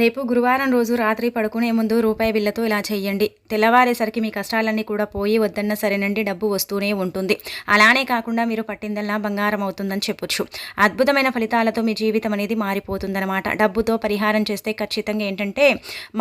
రేపు గురువారం రోజు రాత్రి పడుకునే ముందు రూపాయి బిల్లతో ఇలా చేయండి. తెల్లవారేసరికి మీ కష్టాలన్నీ కూడా పోయి వద్దన్న సరేనండి డబ్బు వస్తూనే ఉంటుంది. అలానే కాకుండా మీరు పట్టిందల్లా బంగారం అవుతుందని చెప్పొచ్చు. అద్భుతమైన ఫలితాలతో మీ జీవితం అనేది మారిపోతుందన్నమాట. డబ్బుతో పరిహారం చేస్తే ఖచ్చితంగా ఏంటంటే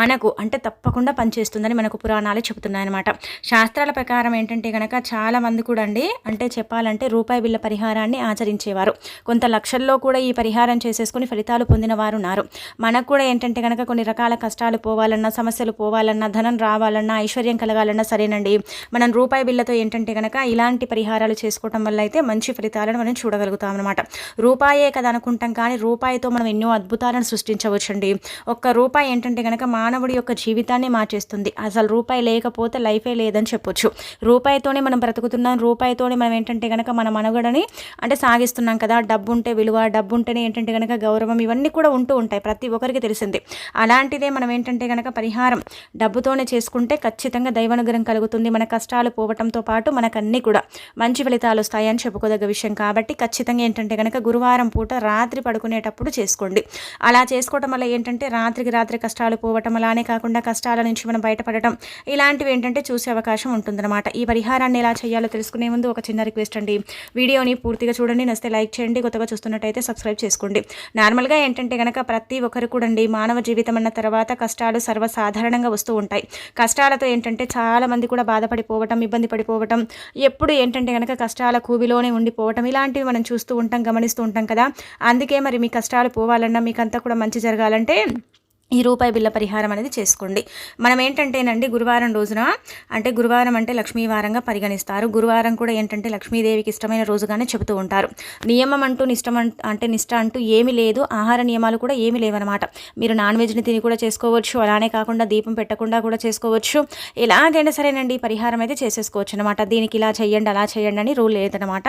మనకు అంటే తప్పకుండా పనిచేస్తుందని మనకు పురాణాలు చెబుతున్నాయన్నమాట. శాస్త్రాల ప్రకారం ఏంటంటే కనుక చాలా మంది కూడా అండి అంటే చెప్పాలంటే రూపాయి బిల్ల పరిహారాన్ని ఆచరించేవారు. కొంత లక్షల్లో కూడా ఈ పరిహారం చేసేసుకుని ఫలితాలు పొందిన వారు ఉన్నారు. మనకు కూడా ఏంటంటే కనుక కొన్ని రకాల కష్టాలు పోవాలన్నా సమస్యలు పోవాలన్నా ధనం రావాలన్నా ఐశ్వర్యం కలగాలన్నా సరేనండి. మనం రూపాయి బిల్లతో ఏంటంటే కనుక ఇలాంటి పరిహారాలు చేసుకోవటం వల్ల అయితే మంచి ఫలితాలను మనం చూడగలుగుతాం అనమాట రూపాయే కదా అనుకుంటాం కానీ రూపాయితో మనం ఎన్నో అద్భుతాలను సృష్టించవచ్చండి. ఒక్క రూపాయి ఏంటంటే కనుక మానవుడి యొక్క జీవితాన్ని మార్చేస్తుంది. అసలు రూపాయి లేకపోతే లైఫే లేదని చెప్పొచ్చు. రూపాయితోనే మనం బ్రతుకుతున్నాం. రూపాయితోనే మనం ఏంటంటే కనుక మన మనుగడని అంటే సాగిస్తున్నాం కదా. డబ్బు ఉంటే విలువ డబ్బు ఉంటేనే ఏంటంటే కనుక గౌరవం ఇవన్నీ కూడా ఉంటూ ఉంటాయి. ప్రతి ఒక్కరికి తెలిసింది. అలాంటిదే మనం ఏంటంటే కనుక పరిహారం డబ్బుతోనే చేసుకుంటే ఖచ్చితంగా దైవానుగ్రహం కలుగుతుంది. మన కష్టాలు పోవటంతో పాటు మనకన్నీ కూడా మంచి ఫలితాలు వస్తాయని చెప్పుకోదగ్గ విషయం. కాబట్టి ఖచ్చితంగా ఏంటంటే కనుక గురువారం పూట రాత్రి పడుకునేటప్పుడు చేసుకోండి. అలా చేసుకోవటం వల్ల ఏంటంటే రాత్రికి రాత్రి కష్టాలు పోవటం అలానే కాకుండా కష్టాల నుంచి మనం బయటపడటం ఇలాంటివి ఏంటంటే చూసే అవకాశం ఉంటుందన్నమాట. ఈ పరిహారాన్ని ఎలా చేయాలో తెలుసుకునే ముందు ఒక చిన్న రిక్వెస్ట్ అండి. వీడియోని పూర్తిగా చూడండి. నస్తే లైక్ చేయండి. కొత్తగా చూస్తున్నట్టయితే సబ్స్క్రైబ్ చేసుకోండి. నార్మల్గా ఏంటంటే కనుక ప్రతి ఒక్కరు కూడా అండి మానవ జీవితం అన్న తర్వాత కష్టాలు సర్వసాధారణంగా వస్తూ ఉంటాయి. కష్టాలతో ఏంటంటే చాలామంది కూడా బాధపడిపోవటం ఇబ్బంది పడిపోవటం ఎప్పుడు ఏంటంటే కనుక కష్టాల కూబిలోనే ఉండిపోవటం ఇలాంటివి మనం చూస్తూ ఉంటాం గమనిస్తూ ఉంటాం కదా. అందుకే మరి మీ కష్టాలు పోవాలన్నా మీకంతా కూడా మంచి జరగాలంటే ఈ రూపాయి బిల్ల పరిహారం అనేది చేసుకోండి. మనం ఏంటంటేనండి గురువారం రోజున అంటే గురువారం అంటే లక్ష్మీవారంగా పరిగణిస్తారు. గురువారం కూడా ఏంటంటే లక్ష్మీదేవికి ఇష్టమైన రోజుగానే చెబుతూ ఉంటారు. నియమం అంటూ నిష్టం అంటే నిష్ట అంటూ ఏమీ లేదు. ఆహార నియమాలు కూడా ఏమీ లేవన్నమాట. మీరు నాన్ వెజ్ని తిని కూడా చేసుకోవచ్చు. అలానే కాకుండా దీపం పెట్టకుండా కూడా చేసుకోవచ్చు. ఎలాగైనా సరేనండి పరిహారం అయితే చేసేసుకోవచ్చు అనమాట దీనికి ఇలా చేయండి అలా చేయండి అని రూల్ లేదనమాట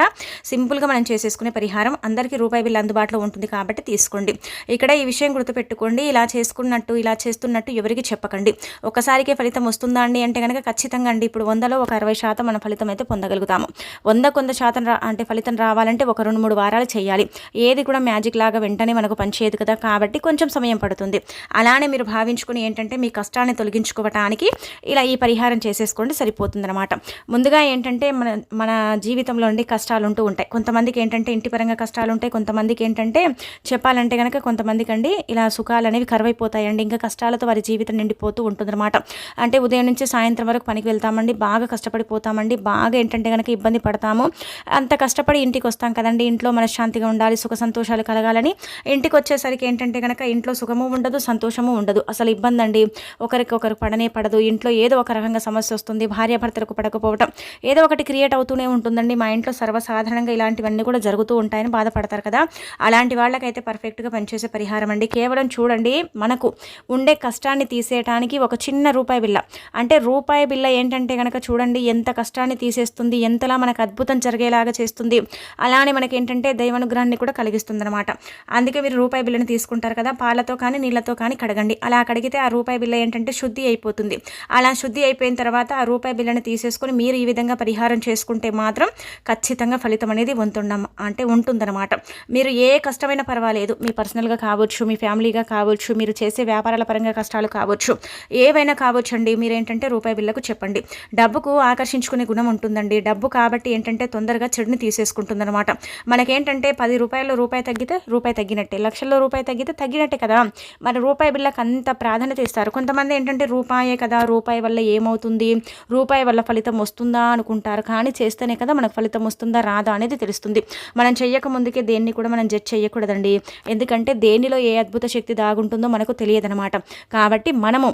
సింపుల్గా మనం చేసేసుకునే పరిహారం అందరికీ రూపాయి బిల్లు అందుబాటులో ఉంటుంది కాబట్టి తీసుకోండి. ఇక్కడ ఈ విషయం గుర్తుపెట్టుకోండి. ఇలా చేసుకుని చేసుకున్నట్టు ఇలా చేస్తున్నట్టు ఎవరికి చెప్పకండి. ఒకసారికే ఫలితం వస్తుందా అండి అంటే కనుక ఖచ్చితంగా అండి. ఇప్పుడు వందలో ఒక అరవై శాతం మన ఫలితం అయితే పొందగలుగుతాము. వంద కొంత శాతం రా అంటే ఫలితం రావాలంటే ఒక రెండు మూడు వారాలు చేయాలి. ఏది కూడా మ్యాజిక్ లాగా వెంటనే మనకు పనిచేయదు కదా కాబట్టి కొంచెం సమయం పడుతుంది. అలానే మీరు భావించుకుని ఏంటంటే మీ కష్టాన్ని తొలగించుకోవటానికి ఇలా ఈ పరిహారం చేసేసుకోండి సరిపోతుందన్నమాట. ముందుగా ఏంటంటే మన మన జీవితంలో ఉండి కష్టాలు ఉంటూ ఉంటాయి. కొంతమందికి ఏంటంటే ఇంటి పరంగా కష్టాలు ఉంటాయి. కొంతమందికి ఏంటంటే చెప్పాలంటే కనుక కొంతమందికి అండి ఇలా సుఖాలు అనేవి కరువైపోతాయి. అయిపోతాయండి ఇంకా కష్టాలతో వారి జీవితం నిండిపోతూ ఉంటుందన్నమాట. అంటే ఉదయం నుంచి సాయంత్రం వరకు పనికి వెళ్తామండి. బాగా కష్టపడిపోతామండి బాగా ఏంటంటే కనుక ఇబ్బంది పడతాము. అంత కష్టపడి ఇంటికి వస్తాం కదండి. ఇంట్లో మనశ్శాంతిగా ఉండాలి సుఖ సంతోషాలు కలగాలని. ఇంటికి వచ్చేసరికి ఏంటంటే కనుక ఇంట్లో సుఖము ఉండదు సంతోషము ఉండదు. అసలు ఇబ్బంది అండి ఒకరికి ఒకరు పడనే పడదు. ఇంట్లో ఏదో ఒక రకంగా సమస్య వస్తుంది. భార్యాభర్తలకు పడకపోవటం. ఏదో ఒకటి క్రియేట్ అవుతూనే ఉంటుందండి. మా ఇంట్లో సర్వసాధారణంగా ఇలాంటివన్నీ కూడా జరుగుతూ ఉంటాయని బాధపడతారు కదా. అలాంటి వాళ్ళకైతే పర్ఫెక్ట్గా పనిచేసే పరిహారం అండి కేవలం చూడండి మనకు మనకు ఉండే కష్టాన్ని తీసేయటానికి ఒక చిన్న రూపాయి బిల్ల అంటే రూపాయి బిల్ల ఏంటంటే కనుక చూడండి ఎంత కష్టాన్ని తీసేస్తుంది ఎంతలా మనకు అద్భుతం జరిగేలాగా చేస్తుంది అలానే మనకి ఏంటంటే దైవానుగ్రహాన్ని కూడా కలిగిస్తుంది అనమాట అందుకే మీరు రూపాయి బిల్లని తీసుకుంటారు కదా పాలతో కానీ నీళ్ళతో కానీ కడగండి. అలా కడిగితే ఆ రూపాయి బిల్ల ఏంటంటే శుద్ధి అయిపోతుంది. అలా శుద్ధి అయిపోయిన తర్వాత ఆ రూపాయి బిల్లని తీసేసుకొని మీరు ఈ విధంగా పరిహారం చేసుకుంటే మాత్రం ఖచ్చితంగా ఫలితం అనేది ఉంటుండం అంటే ఉంటుందన్నమాట. మీరు ఏ కష్టమైనా పర్వాలేదు మీ పర్సనల్గా కావచ్చు మీ ఫ్యామిలీగా కావచ్చు మీరు చేసే చేసే వ్యాపారాల పరంగా కష్టాలు కావచ్చు. ఏవైనా కావచ్చు అండి మీరేంటంటే రూపాయి బిల్లకు చెప్పండి. డబ్బుకు ఆకర్షించుకునే గుణం ఉంటుందండి. డబ్బు కాబట్టి ఏంటంటే తొందరగా చెడుని తీసేసుకుంటుందన్నమాట. మనకేంటంటే పది రూపాయలు రూపాయి తగ్గితే రూపాయి తగ్గినట్టే. లక్షల్లో రూపాయి తగ్గితే తగ్గినట్టే కదా. మరి రూపాయి బిళ్ళకి అంత ప్రాధాన్యత ఇస్తారు. కొంతమంది ఏంటంటే రూపాయే కదా రూపాయి వల్ల ఏమవుతుంది? రూపాయి వల్ల ఫలితం వస్తుందా అనుకుంటారు. కానీ చేస్తేనే కదా మనకు ఫలితం వస్తుందా రాదా అనేది తెలుస్తుంది. మనం చెయ్యక ముందుకే దేన్ని కూడా మనం జడ్జ్ చేయకూడదండి ఎందుకంటే దేనిలో ఏ అద్భుత శక్తి దాగుంటుందో మనకు తెలియదనమాట కాబట్టి మనము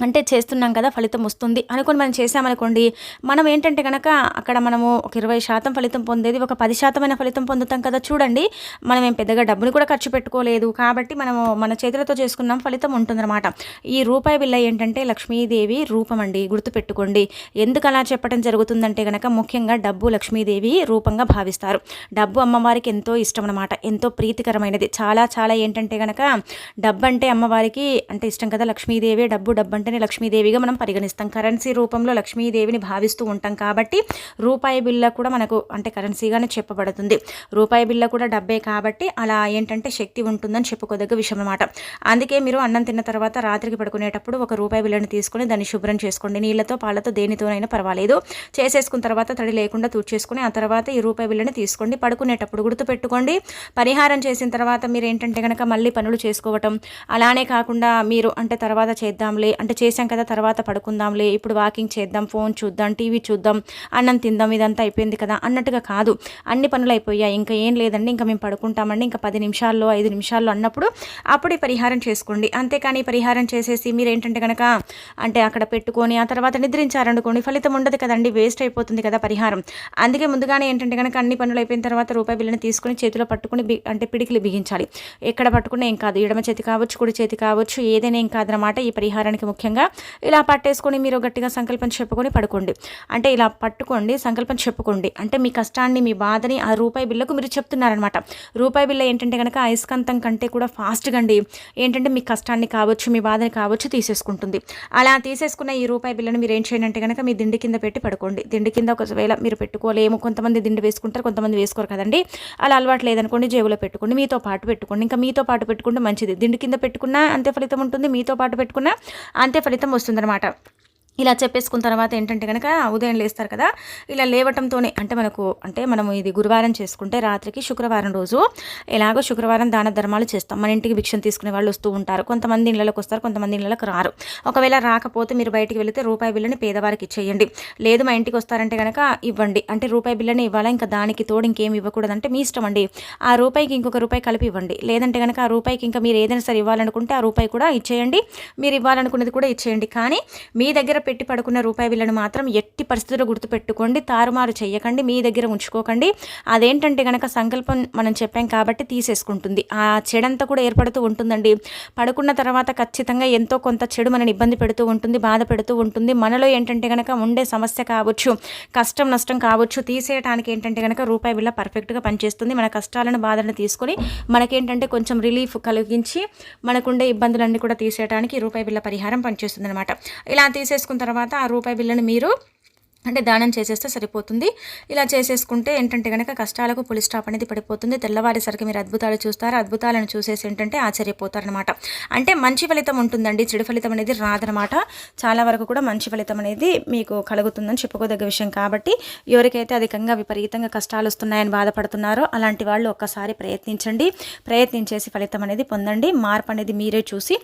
అంటే చేస్తున్నాం కదా ఫలితం వస్తుంది. అనుకుని మనం చేసామనుకోండి మనం ఏంటంటే కనుక అక్కడ మనము ఒక ఇరవై శాతం ఫలితం పొందేది ఒక పది శాతమైన ఫలితం పొందుతాం కదా చూడండి. మనం ఏం పెద్దగా డబ్బుని కూడా ఖర్చు పెట్టుకోలేదు కాబట్టి మనము మన చేతులతో చేసుకున్నాం ఫలితం ఉంటుందన్నమాట. ఈ రూపాయి బిల్ల ఏంటంటే లక్ష్మీదేవి రూపం అండి గుర్తుపెట్టుకోండి. ఎందుకు అలా చెప్పడం జరుగుతుందంటే కనుక ముఖ్యంగా డబ్బు లక్ష్మీదేవి రూపంగా భావిస్తారు. డబ్బు అమ్మవారికి ఎంతో ఇష్టం అనమాట ఎంతో ప్రీతికరమైనది. చాలా చాలా ఏంటంటే కనుక డబ్బు అంటే అమ్మవారికి అంటే ఇష్టం కదా లక్ష్మీదేవి డబ్బు డబ్బు వెంటనే లక్ష్మీదేవిగా మనం పరిగణిస్తాం. కరెన్సీ రూపంలో లక్ష్మీదేవిని భావిస్తూ ఉంటాం కాబట్టి రూపాయి బిల్ల కూడా మనకు అంటే కరెన్సీగానే చెప్పబడుతుంది. రూపాయి బిల్ల కూడా డబ్బే కాబట్టి అలా ఏంటంటే శక్తి ఉంటుందని చెప్పుకోదగ్గ విషయం అనమాట అందుకే మీరు అన్నం తిన్న తర్వాత రాత్రికి పడుకునేటప్పుడు ఒక రూపాయి బిల్లని తీసుకొని దాన్ని శుభ్రం చేసుకోండి. నీళ్ళతో పాలతో దేనితోనైనా పర్వాలేదు. చేసేసుకున్న తర్వాత తడి లేకుండా తూర్చేసుకుని ఆ తర్వాత ఈ రూపాయి బిల్లని తీసుకోండి. పడుకునేటప్పుడు గుర్తుపెట్టుకోండి. పరిహారం చేసిన తర్వాత మీరు ఏంటంటే కనుక మళ్ళీ పనులు చేసుకోవటం అలానే కాకుండా మీరు అంటే తర్వాత చేద్దాంలే అంటే చేసాం కదా తర్వాత పడుకుందాంలే ఇప్పుడు వాకింగ్ చేద్దాం ఫోన్ చూద్దాం టీవీ చూద్దాం అన్నం తిందాం ఇదంతా అయిపోయింది కదా అన్నట్టుగా కాదు. అన్ని పనులు అయిపోయాయి ఇంకా ఏం లేదండి ఇంకా మేము పడుకుంటామండి ఇంకా పది నిమిషాల్లో ఐదు నిమిషాల్లో అన్నప్పుడు అప్పుడే పరిహారం చేసుకోండి. అంతేకాని పరిహారం చేసేసి మీరు ఏంటంటే కనుక అంటే అక్కడ పెట్టుకొని ఆ తర్వాత నిద్రించారనుకోండి ఫలితం ఉండదు కదండి వేస్ట్ అయిపోతుంది కదా పరిహారం. అందుకే ముందుగానే ఏంటంటే కనుక అన్ని పనులు అయిపోయిన తర్వాత రూపాయి బిల్లుని తీసుకొని చేతిలో పట్టుకుని బి- అంటే పిడికిలు బిగించాలి. ఎక్కడ పట్టుకున్నా ఏం కాదు ఎడమ చేతి కావచ్చు కుడి చేతి కావచ్చు ఏదైనా ఏం కాదనమాట ఈ పరిహారానికి ముఖ్యంగా ఇలా పట్టేసుకొని మీరు గట్టిగా సంకల్పం చెప్పుకొని పడుకోండి. అంటే ఇలా పట్టుకోండి సంకల్పం చెప్పుకోండి. అంటే మీ కష్టాన్ని మీ బాధని ఆ రూపాయి బిల్లకు మీరు చెప్తున్నారనమాట రూపాయి బిల్ల ఏంటంటే కనుక అయస్కాంతం కంటే కూడా ఫాస్ట్గా అండి. ఏంటంటే మీ కష్టాన్ని కావచ్చు మీ బాధని కావచ్చు తీసేసుకుంటుంది. అలా తీసేసుకున్న ఈ రూపాయి బిల్లను మీరు ఏం చేయండి అంటే కనుక మీ దిండి కింద పెట్టి పడుకోండి. దిండి కింద ఒకవేళ మీరు పెట్టుకోలేము. కొంతమంది దిండి వేసుకుంటారు కొంతమంది వేసుకోరు కదండి. అలా అలవాటు లేదనుకోండి జేబులో పెట్టుకోండి మీతో పాటు పెట్టుకోండి. ఇంకా మీతో పాటు పెట్టుకుంటే మంచిది. దిండి కింద పెట్టుకున్నా అంతే ఫలితం ఉంటుంది మీతో పాటు పెట్టుకున్నా అంతే ఫలితం వస్తుందన్నమాట. ఇలా చెప్పేసుకున్న తర్వాత ఏంటంటే కనుక ఉదయం లేస్తారు కదా ఇలా లేవటంతోనే అంటే మనకు అంటే మనం ఇది గురువారం చేసుకుంటే రాత్రికి శుక్రవారం రోజు ఎలాగో శుక్రవారం దాన ధర్మాలు చేస్తాం. మన ఇంటికి భిక్షను తీసుకునే వాళ్ళు వస్తూ ఉంటారు. కొంతమంది ఇళ్ళకి వస్తారు కొంతమంది ఇళ్ళకి రారు. ఒకవేళ రాకపోతే మీరు బయటికి వెళితే రూపాయి బిల్లుని పేదవారికి ఇచ్చేయండి. లేదు మా ఇంటికి వస్తారంటే కనుక ఇవ్వండి. అంటే రూపాయి బిల్లని ఇవ్వాలా? ఇంకా దానికి తోడు ఇంకేం ఇవ్వకూడదంటే మీ ఇష్టం అండి. ఆ రూపాయికి ఇంకొక రూపాయి కలిపి ఇవ్వండి. లేదంటే కనుక ఆ రూపాయికి ఇంకా మీరు ఏదైనా సరే ఇవ్వాలనుకుంటే ఆ రూపాయి కూడా ఇచ్చేయండి. మీరు ఇవ్వాలనుకున్నది కూడా ఇచ్చేయండి. కానీ మీ దగ్గర పెట్టి పడుకున్న రూపాయి బిల్లను మాత్రం ఎట్టి పరిస్థితుల్లో గుర్తుపెట్టుకోండి. తారుమారు చేయకండి మీ దగ్గర ఉంచుకోకండి. అదేంటంటే కనుక సంకల్పం మనం చెప్పాం కాబట్టి తీసేసుకుంటుంది. ఆ చెడంతా కూడా ఏర్పడుతూ ఉంటుందండి. పడుకున్న తర్వాత ఖచ్చితంగా ఎంతో కొంత చెడు మనని ఇబ్బంది పెడుతూ ఉంటుంది బాధ పెడుతూ ఉంటుంది. మనలో ఏంటంటే కనుక ఉండే సమస్య కావచ్చు కష్టం నష్టం కావచ్చు తీసేయడానికి ఏంటంటే కనుక రూపాయి బిల్ల పర్ఫెక్ట్గా పనిచేస్తుంది. మన కష్టాలను బాధలను తీసుకొని మనకేంటంటే కొంచెం రిలీఫ్ కలిగించి మనకుండే ఇబ్బందులన్నీ కూడా తీసేయడానికి రూపాయి బిల్ల పరిహారం పనిచేస్తుంది అనమాట ఇలా తీసేసుకున్న తర్వాత ఆ రూపాయి బిల్లను మీరు అంటే దానం చేసేస్తే సరిపోతుంది. ఇలా చేసేసుకుంటే ఏంటంటే కనుక కష్టాలకు పులి స్టాప్ అనేది పడిపోతుంది. తెల్లవారేసరికి మీరు అద్భుతాలు చూస్తారు. అద్భుతాలను చూసేసి ఏంటంటే ఆశ్చర్యపోతారనమాట అంటే మంచి ఫలితం ఉంటుందండి. చెడు ఫలితం అనేది రాదనమాట చాలా వరకు కూడా మంచి ఫలితం అనేది మీకు కలుగుతుందని చెప్పుకోదగ్గ విషయం కాబట్టి ఎవరికైతే అధికంగా విపరీతంగా కష్టాలు వస్తున్నాయని బాధపడుతున్నారో అలాంటి వాళ్ళు ఒక్కసారి ప్రయత్నించండి. ప్రయత్నించేసి ఫలితం అనేది పొందండి. మార్పు అనేది మీరే చూసి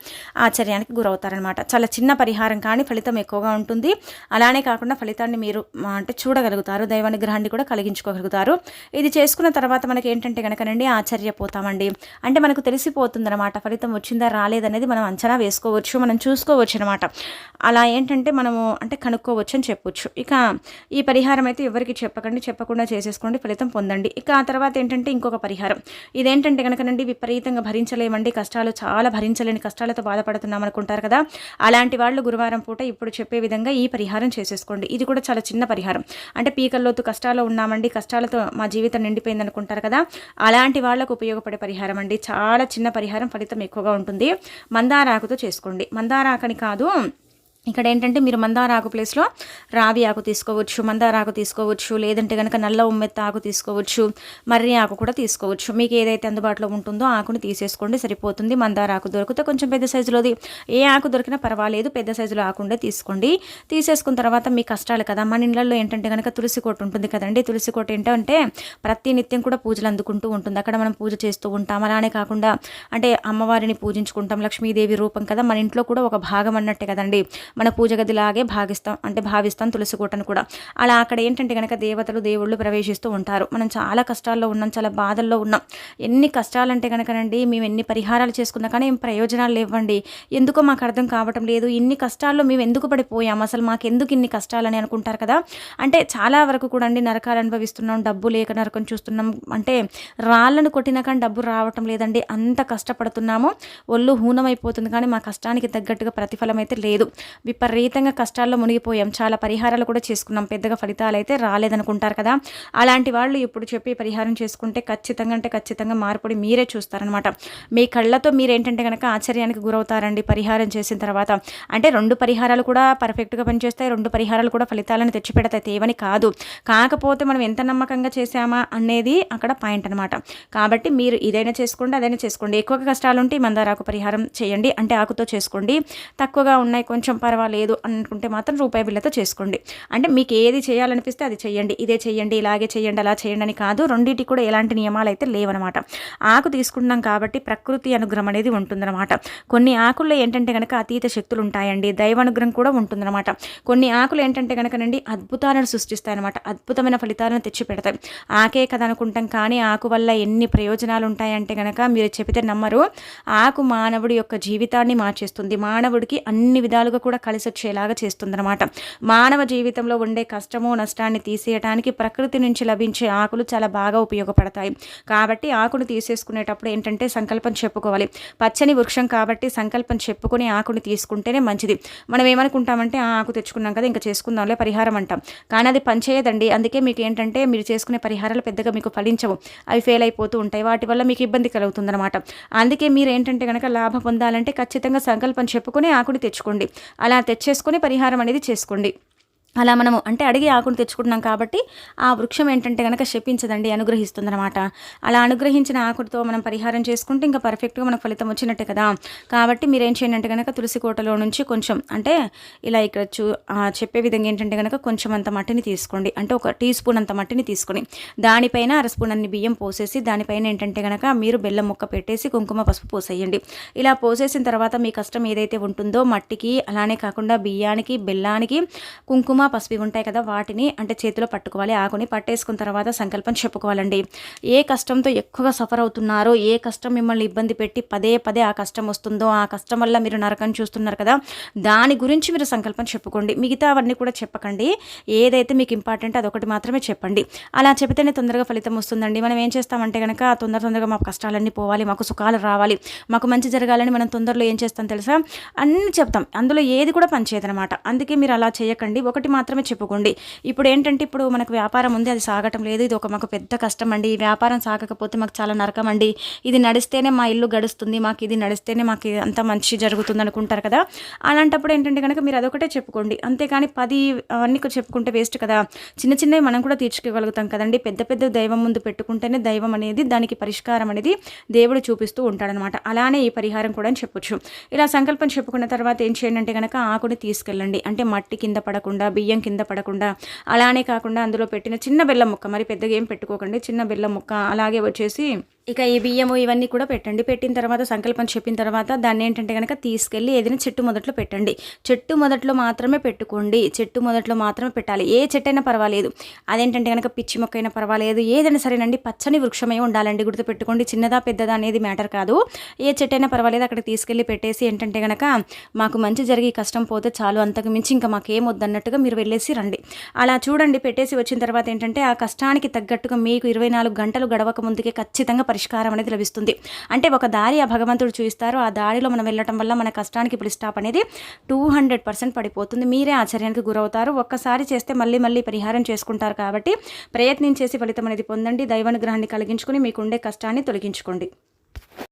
ఆశ్చర్యానికి గురవుతారనమాట చాలా చిన్న పరిహారం కానీ ఫలితం ఎక్కువగా ఉంటుంది. అలానే కాకుండా ఫలితాన్ని మీరు మీరు అంటే చూడగలుగుతారు దైవానుగ్రహాన్ని కూడా కలిగించుకోగలుగుతారు. ఇది చేసుకున్న తర్వాత మనకి ఏంటంటే కనుకనండి ఆశ్చర్యపోతామండి. అంటే మనకు తెలిసిపోతుంది అనమాట ఫలితం వచ్చిందా రాలేదనేది మనం అంచనా వేసుకోవచ్చు మనం చూసుకోవచ్చు అనమాట అలా ఏంటంటే మనము అంటే కనుక్కోవచ్చు అని చెప్పొచ్చు. ఇక ఈ పరిహారం అయితే ఎవరికి చెప్పకండి చెప్పకుండా చేసేసుకోండి ఫలితం పొందండి. ఇక ఆ తర్వాత ఏంటంటే ఇంకొక పరిహారం. ఇదేంటంటే కనుకనండి విపరీతంగా భరించలేమండి కష్టాలు చాలా భరించలేని కష్టాలతో బాధపడుతున్నాం అనుకుంటారు కదా. అలాంటి వాళ్ళు గురువారం పూట ఇప్పుడు చెప్పే విధంగా ఈ పరిహారం చేసేసుకోండి. ఇది కూడా చాలా చిన్న పరిహారం. అంటే పీకల్లోతు కష్టాల్లో ఉన్నామండి కష్టాలతో మా జీవితం నిండిపోయింది అనుకుంటారు కదా అలాంటి వాళ్ళకు ఉపయోగపడే పరిహారం అండి. చాలా చిన్న పరిహారం ఫలితం ఎక్కువగా ఉంటుంది. మందారాకుతో చేసుకోండి. మందారాకని కాదు ఇక్కడ ఏంటంటే మీరు మందార ఆకు ప్లేస్లో రావి ఆకు తీసుకోవచ్చు మందార ఆకు తీసుకోవచ్చు లేదంటే కనుక నల్ల ఉమ్మెత్త ఆకు తీసుకోవచ్చు మర్రి ఆకు కూడా తీసుకోవచ్చు. మీకు ఏదైతే అందుబాటులో ఉంటుందో ఆకుని తీసేసుకోండి సరిపోతుంది. మందార ఆకు దొరికితే కొంచెం పెద్ద సైజులోది. ఏ ఆకు దొరికినా పర్వాలేదు పెద్ద సైజులో ఆకుండే తీసుకోండి. తీసేసుకున్న తర్వాత మీ కష్టాలు కదా మన ఇళ్ళల్లో ఏంటంటే కనుక తులసి కోట ఉంటుంది కదండి. తులసి కోట ఏంటంటే ప్రతి నిత్యం కూడా పూజలు అందుకుంటూ ఉంటుంది. అక్కడ మనం పూజ చేస్తూ ఉంటాం. అలానే కాకుండా అంటే అమ్మవారిని పూజించుకుంటాం లక్ష్మీదేవి రూపం కదా మన ఇంట్లో కూడా ఒక భాగం అన్నట్టే కదండి. మన పూజ గదిలాగే భాగిస్తాం అంటే భావిస్తాం తులసి కోటను కూడా. అలా అక్కడ ఏంటంటే కనుక దేవతలు దేవుళ్ళు ప్రవేశిస్తూ ఉంటారు. మనం చాలా కష్టాల్లో ఉన్నాం చాలా బాధల్లో ఉన్నాం. ఎన్ని కష్టాలంటే కనుకనండి మేము ఎన్ని పరిహారాలు చేసుకున్నా కానీ ఏం ప్రయోజనాలు లేవండి. ఎందుకో మాకు అర్థం కావటం లేదు. ఇన్ని కష్టాల్లో మేము ఎందుకు పడిపోయాం? అసలు మాకు ఎందుకు ఇన్ని కష్టాలని అనుకుంటారు కదా? అంటే చాలా వరకు కూడా అండి నరకాలు అనుభవిస్తున్నాం డబ్బు లేక నరకం చూస్తున్నాం. అంటే రాళ్ళను కొట్టినా కానీ డబ్బు రావటం లేదండి. అంత కష్టపడుతున్నాము. ఒళ్ళు హూనమైపోతుంది కానీ మా కష్టానికి తగ్గట్టుగా ప్రతిఫలం అయితే లేదు. విపరీతంగా కష్టాల్లో మునిగిపోయాం. చాలా పరిహారాలు కూడా చేసుకున్నాం. పెద్దగా ఫలితాలు అయితే రాలేదనుకుంటారు కదా. అలాంటి వాళ్ళు ఇప్పుడు చెప్పి పరిహారం చేసుకుంటే ఖచ్చితంగా అంటే ఖచ్చితంగా మార్పుడి మీరే చూస్తారనమాట మీ కళ్ళతో మీరేంటంటే కనుక ఆశ్చర్యానికి గురవుతారండి పరిహారం చేసిన తర్వాత. అంటే రెండు పరిహారాలు కూడా పర్ఫెక్ట్గా పనిచేస్తాయి. రెండు పరిహారాలు కూడా ఫలితాలను తెచ్చిపెడతాయి. తేవని కాదు. కాకపోతే మనం ఎంత నమ్మకంగా చేసామా అనేది అక్కడ పాయింట్ అనమాట కాబట్టి మీరు ఇదైనా చేసుకోండి అదైనా చేసుకోండి. ఎక్కువగా కష్టాలుంటే మందారాకు పరిహారం చేయండి. అంటే ఆకుతో చేసుకోండి. తక్కువగా ఉన్నాయి కొంచెం పర్వాలేదు అనుకుంటే మాత్రం రూపాయి బిల్లతో చేసుకోండి. అంటే మీకు ఏది చేయాలనిపిస్తే అది చేయండి. ఇదే చేయండి ఇలాగే చేయండి అలా చేయండి అని కాదు రెండింటికి కూడా ఎలాంటి నియమాలు అయితే లేవనమాట. ఆకు తీసుకున్నాం కాబట్టి ప్రకృతి అనుగ్రహం అనేది ఉంటుందన్నమాట. కొన్ని ఆకుల్లో ఏంటంటే కనుక అతీత శక్తులు ఉంటాయండి దైవానుగ్రహం కూడా ఉంటుందన్నమాట. కొన్ని ఆకులు ఏంటంటే కనుకనండి అద్భుతాలను సృష్టిస్తాయి అనమాట అద్భుతమైన ఫలితాలను తెచ్చి పెడతాయి ఆకే కదా అనుకుంటాం కానీ ఆకు వల్ల ఎన్ని ప్రయోజనాలు ఉంటాయంటే కనుక మీరు చెబితే నమ్మరు. ఆకు మానవుడి యొక్క జీవితాన్ని మార్చేస్తుంది. మానవుడికి అన్ని విధాలుగా కూడా కలిసి వచ్చేలాగా చేస్తుందన్నమాట. మానవ జీవితంలో ఉండే కష్టము నష్టాన్ని తీసేయడానికి ప్రకృతి నుంచి లభించే ఆకులు చాలా బాగా ఉపయోగపడతాయి. కాబట్టి ఆకును తీసేసుకునేటప్పుడు ఏంటంటే సంకల్పం చెప్పుకోవాలి. పచ్చని వృక్షం కాబట్టి సంకల్పం చెప్పుకుని ఆకుని తీసుకుంటేనే మంచిది. మనం ఏమనుకుంటామంటే ఆ ఆకు తెచ్చుకున్నాం కదా ఇంకా చేసుకుందాంలే పరిహారం అంటాం. కానీ అది పనిచేయదండి అందుకే మీకు ఏంటంటే మీరు చేసుకునే పరిహారాలు పెద్దగా మీకు ఫలించవు. అవి ఫెయిల్ అయిపోతూ ఉంటాయి. వాటి వల్ల మీకు ఇబ్బంది కలుగుతుందన్నమాట. అందుకే మీరు ఏంటంటే కనుక లాభం పొందాలంటే ఖచ్చితంగా సంకల్పం చెప్పుకుని ఆకుని తెచ్చుకోండి. అలా తెచ్చేసుకొని పరిహారం అనేది చేసుకోండి. అలా మనము అంటే అడిగి ఆకును తెచ్చుకుంటున్నాం కాబట్టి ఆ వృక్షం ఏంటంటే కనుక శపించదండి అనుగ్రహిస్తుందనమాట అలా అనుగ్రహించిన ఆకుడితో మనం పరిహారం చేసుకుంటే ఇంకా పర్ఫెక్ట్గా మనకు ఫలితం వచ్చినట్టే కదా. కాబట్టి మీరు ఏం చేయండి అంటే కనుక తులసి కోటలో నుంచి కొంచెం అంటే ఇలా ఇక్కడ చూ చెప్పే విధంగా ఏంటంటే కనుక కొంచెం అంత మట్టిని తీసుకోండి. అంటే ఒక టీ స్పూన్ అంత మట్టిని తీసుకొని దానిపైన అర స్పూన్ అన్ని బియ్యం పోసేసి దానిపైన ఏంటంటే కనుక మీరు బెల్లం ముక్క పెట్టేసి కుంకుమ పసుపు పోసేయండి. ఇలా పోసేసిన తర్వాత మీ కష్టం ఏదైతే ఉంటుందో మట్టికి అలానే కాకుండా బియ్యానికి బెల్లానికి కుంకుమ పసుపు ఉంటాయి కదా వాటిని అంటే చేతిలో పట్టుకోవాలి ఆకుని పట్టేసుకున్న తర్వాత సంకల్పం చెప్పుకోవాలండి. ఏ కష్టంతో ఎక్కువగా సఫర్ అవుతున్నారో ఏ కష్టం మిమ్మల్ని ఇబ్బంది పెట్టి పదే పదే ఆ కష్టం వస్తుందో ఆ కష్టం వల్ల మీరు నరకం చూస్తున్నారు కదా దాని గురించి మీరు సంకల్పం చెప్పుకోండి. మిగతా అవన్నీ కూడా చెప్పకండి. ఏదైతే మీకు ఇంపార్టెంట్ అదొకటి మాత్రమే చెప్పండి. అలా చెబితేనే తొందరగా ఫలితం వస్తుందండి. మనం ఏం చేస్తామంటే కనుక తొందర తొందరగా మా కష్టాలన్నీ పోవాలి మాకు సుఖాలు రావాలి మాకు మంచి జరగాలని మనం తొందరలో ఏం చేస్తాం తెలుసా? అన్నీ చెప్తాం. అందులో ఏది కూడా పనిచేయదనమాట అందుకే మీరు అలా చేయకండి. ఒకటి మాత్రమే చెప్పుకోండి. ఇప్పుడు ఏంటంటే ఇప్పుడు మనకు వ్యాపారం ఉంది అది సాగటం లేదు ఇది ఒక మాకు పెద్ద కష్టం అండి ఈ వ్యాపారం సాగకపోతే మాకు చాలా నరకం అండి ఇది నడిస్తేనే మా ఇల్లు గడుస్తుంది మాకు ఇది నడిస్తేనే మాకు అంత మంచి జరుగుతుంది అనుకుంటారు కదా. అలాంటప్పుడు ఏంటంటే కనుక మీరు అదొకటే చెప్పుకోండి. అంతేకాని పది అన్ని చెప్పుకుంటే వేస్ట్ కదా. చిన్న చిన్నవి మనం కూడా తీర్చుకోగలుగుతాం కదండి. పెద్ద పెద్ద దైవం ముందు పెట్టుకుంటేనే దైవం అనేది దానికి పరిష్కారం అనేది దేవుడు చూపిస్తూ ఉంటాడనమాట. అలానే ఈ పరిహారం కూడా చెప్పొచ్చు. ఇలా సంకల్పం చెప్పుకున్న తర్వాత ఏం చేయండి అంటే కనుక ఆకుని తీసుకెళ్ళండి. అంటే మట్టి కింద పడకుండా బియ్యం కింద పడకుండా అలానే కాకుండా అందులో పెట్టిన చిన్న బెల్లం ముక్క మరి పెద్దగా ఏం పెట్టుకోకండి చిన్న బెల్లం ముక్క అలాగే వచ్చేసి ఇక ఈ బియ్యము ఇవన్నీ కూడా పెట్టండి. పెట్టిన తర్వాత సంకల్పం చెప్పిన తర్వాత దాన్ని ఏంటంటే కనుక తీసుకెళ్ళి ఏదైనా చెట్టు మొదట్లో పెట్టండి. చెట్టు మొదట్లో మాత్రమే పెట్టుకోండి. చెట్టు మొదట్లో మాత్రమే పెట్టాలి. ఏ చెట్టు అయినా పర్వాలేదు. అదేంటంటే కనుక పిచ్చి మొక్క అయినా పర్వాలేదు. ఏదైనా సరేనండి పచ్చని వృక్షమై ఉండాలండి. గుర్తుపెట్టుకోండి చిన్నదా పెద్దదా అనేది మ్యాటర్ కాదు. ఏ చెట్టు అయినా పర్వాలేదు. అక్కడ తీసుకెళ్ళి పెట్టేసి ఏంటంటే కనుక మాకు మంచి జరిగి కష్టం పోతే చాలు. అంతకు మించి ఇంకా మాకేం వద్దన్నట్టుగా మీరు వెళ్ళేసి రండి. అలా చూడండి. పెట్టేసి వచ్చిన తర్వాత ఏంటంటే ఆ కష్టానికి తగ్గట్టుగా మీకు ఇరవై నాలుగు గంటలు గడవక ముందుకే ఖచ్చితంగా పరిష్కారం అనేది లభిస్తుంది. అంటే ఒక దారి ఆ భగవంతుడు చూపిస్తారు ఆ దారిలో మనం వెళ్ళటం వల్ల మన కష్టానికి ఇప్పుడు స్టాప్ అనేది టూ హండ్రెడ్ పర్సెంట్ పడిపోతుంది. మీరే ఆశ్చర్యానికి గురవుతారు. ఒక్కసారి చేస్తే మళ్ళీ మళ్ళీ పరిహారం చేసుకుంటారు కాబట్టి ప్రయత్నించేసి ఫలితం అనేది పొందండి. దైవానుగ్రహాన్ని కలిగించుకుని మీకుండే కష్టాన్ని తొలగించుకోండి.